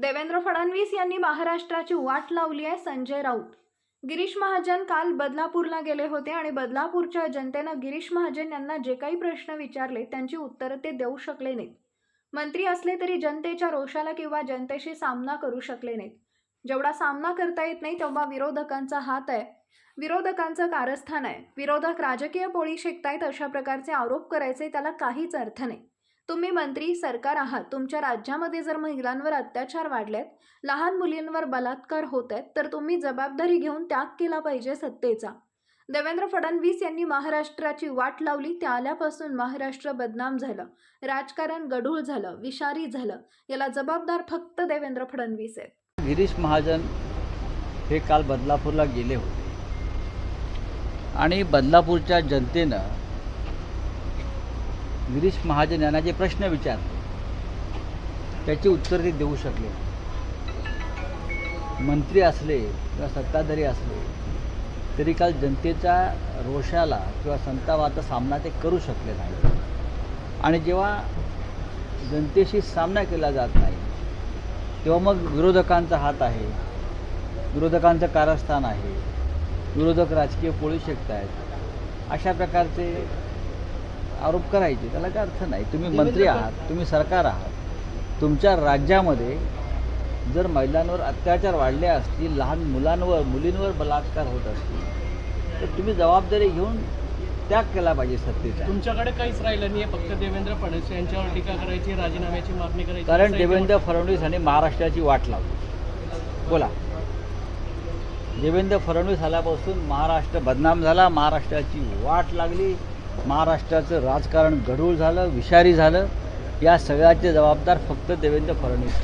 देवेंद्र फडणवीस यांनी महाराष्ट्राची वाट लावली आहे संजय राऊत. गिरीश महाजन काल बदलापूरला गेले होते आणि बदलापूरच्या जनतेनं गिरीश महाजन यांना जे काही प्रश्न विचारले त्यांची उत्तरं ते देऊ शकले नाहीत. मंत्री असले तरी जनतेच्या रोषाला किंवा जनतेशी सामना करू शकले नाहीत. जेवढा सामना करता येत नाही तेव्हा विरोधकांचा हात आहे. विरोधकांचं कारस्थान आहे. विरोधक राजकीय पोळी शेकतायत अशा प्रकारचे आरोप करायचे त्याला काहीच अर्थ नाही. तुम्ही मंत्री सरकार आहात. तुमच्या राज्यामध्ये जर महिलांवर अत्याचार वाढलेत लहान मुलींवर बलात्कार होत आहेत तर तुम्ही जबाबदारी घेऊन त्याग केला पाहिजे सत्तेचा. देवेंद्र फडणवीस यांनी महाराष्ट्राची वाट लावली त्या आल्यापासून महाराष्ट्र बदनाम झालं. राजकारण गढूळ झालं विषारी झालं. याला जबाबदार फक्त देवेंद्र फडणवीस आहेत. गिरीश महाजन हे काल बदलापूरला गेले होते. आणि बदलापूरच्या जनतेनं गिरीश महाजन यांना जे प्रश्न विचारले त्याची उत्तर ते देऊ शकले मंत्री असले किंवा सत्ताधारी असले तरी काल जनतेच्या रोषाला किंवा संतापाचा सामना ते करू शकले नाही आणि जेव्हा जनतेशी सामना केला जात नाही तेव्हा मग विरोधकांचा हात आहे विरोधकांचं कारस्थान आहे विरोधक राजकीय पोळी शकत आहेत अशा प्रकारचे आरोप करायचे त्याला काय अर्थ नाही. तुम्ही मंत्री आहात तुम्ही सरकार आहात तुमच्या राज्यामध्ये जर महिलांवर अत्याचार वाढले असतील लहान मुलांवर मुलींवर बलात्कार होत असतील तर तुम्ही जबाबदारी घेऊन त्याग केला पाहिजे सत्तेचा. तुमच्याकडे काहीच राहिलं नाही फक्त देवेंद्र फडणवीस यांच्यावर टीका करायची राजीनाम्याची मागणी करायची कारण देवेंद्र फडणवीस यांनी महाराष्ट्राची वाट लावली. बोला. देवेंद्र फडणवीस आल्यापासून महाराष्ट्र बदनाम झाला महाराष्ट्राची वाट लागली. महाराष्ट्राचं राजकारण गढूळ झालं विषारी झालं या सगळ्याचे जबाबदार फक्त देवेंद्र फडणवीस.